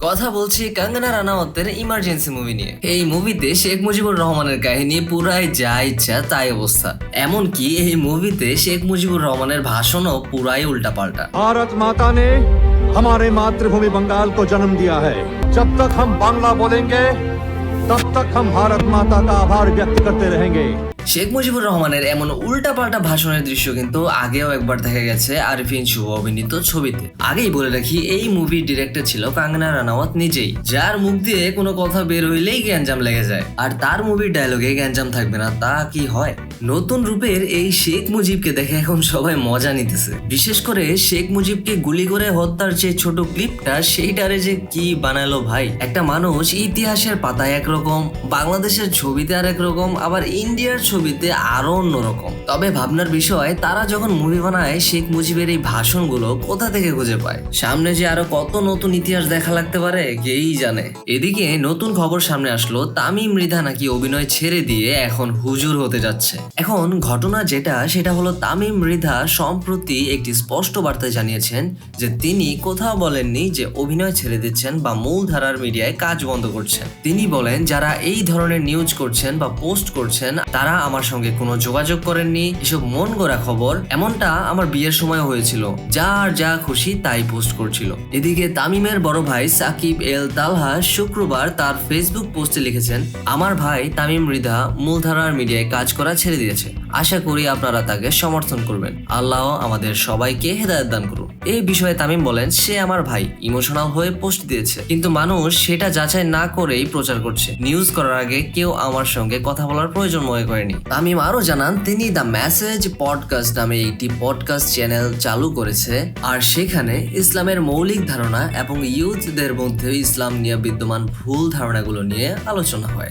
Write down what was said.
কথা বলছি Kangana রানাওয়াতের emergency movie নিয়ে এই মুভিতে শেখ মুজিবুর রহমানের কাহিনী পুরাই যা ইচ্ছা তাই অবস্থা এমনকি এই মুভিতে শেখ মুজিবুর রহমানের ভাষণও পুরাই উল্টাপাল্টা भारत माता ने हमारे मातृभूमि बंगाल को जन्म दिया है जब तक हम बांग्ला बोलेंगे तब तक हम भारत माता का आभार व्यक्त करते रहेंगे শেখ মুজিবুর রহমানের এমন উল্টাপাল্টা ভাষণের দৃশ্য কিন্তু আগেও একবার দেখা গেছে আরিফিন শুভ অভিনীত ছবিতে। আগেই বলে রাখি, এই মুভির ডিরেক্টর ছিল কাঙ্গনা রানাওয়াত নিজেই, যার মুখ দিয়ে কোনো কথা বের হইলেই গ্যাঞ্জাম লেগে যায়। আর তার মুভির ডায়লগে গ্যাঞ্জাম থাকবে না, তা কি হয়? নতুন রূপের এই শেখ মুজিবকে দেখে এখন সবাই মজা নিতেছে। বিশেষ করে শেখ মুজিবকে গুলি করে হত্যার যে ছোট ক্লিপটা সেইটারে যে কি বানালো ভাই? একটা মানুষ ইতিহাসের পাতায় একরকম, বাংলাদেশের ছবিতে আর একরকম আবার ইন্ডিয়ার ছবিতে আরও অন্যরকম। তবে ভাবনার বিষয়, তারা যখন মুভি বানায়, শেখ মুজিবের এই ভাষণগুলো কোথা থেকে খুঁজে পায়? সামনে যে আরও কত নতুন ইতিহাস দেখা লাগতে পারে, কেই জানে? এদিকে নতুন খবর সামনে আসলো, তামিম মৃধা নাকি অভিনয় ছেড়ে দিয়ে এখন হুজুর হতে যাচ্ছে। এখন ঘটনা যেটা, সেটা হলো তামিম মৃধা সম্প্রতি একটি স্পষ্ট বার্তায় জানিয়েছেন যে তিনি কোথাও বলেননি যে অভিনয় ছেড়ে দিচ্ছেন বা মূলধারার মিডিয়ায় কাজ বন্ধ করছেন। তিনি বলেন, যারা এই ধরনের নিউজ করছেন বা পোস্ট করছেন, তারা আমার সঙ্গে কোনো যোগাযোগ করেননি। এসব মন গড়া খবর এমনটা আমার বিয়ের সময় হয়েছিল। যার যা খুশি তাই পোস্ট করছিল। এদিকে তামিমের বড় ভাই সাকিব এল তালহা শুক্রবার তার ফেসবুক পোস্টে লিখেছেন, আমার ভাই তামিম মৃধা মূলধারার মিডিয়ায় কাজ করা ছেড়ে দিয়েছে। আশা করি আপনারা তাকে সমর্থন করবেন। আল্লাহ আমাদের সবাইকে হেদায়ত দান করুন এই বিষয়ে তামিম বলেন, সে আমার ভাই, ইমোশনাল হয়ে পোস্ট দিয়েছে। কিন্তু মানুষ সেটা যাচাই না করেই প্রচার করছে। নিউজ করার আগে কেউ আমার সঙ্গে কথা বলার প্রয়োজন মনে করেনি। তামিম আরও জানান, তিনি দ্য মেসেজ পডকাস্ট নামে একটি পডকাস্ট চ্যানেল চালু করেছে। আর সেখানে ইসলামের মৌলিক ধারণা এবং ইউথদের মধ্যে ইসলাম নিয়ে বিদ্যমান ভুল ধারণাগুলো নিয়ে আলোচনা হয়।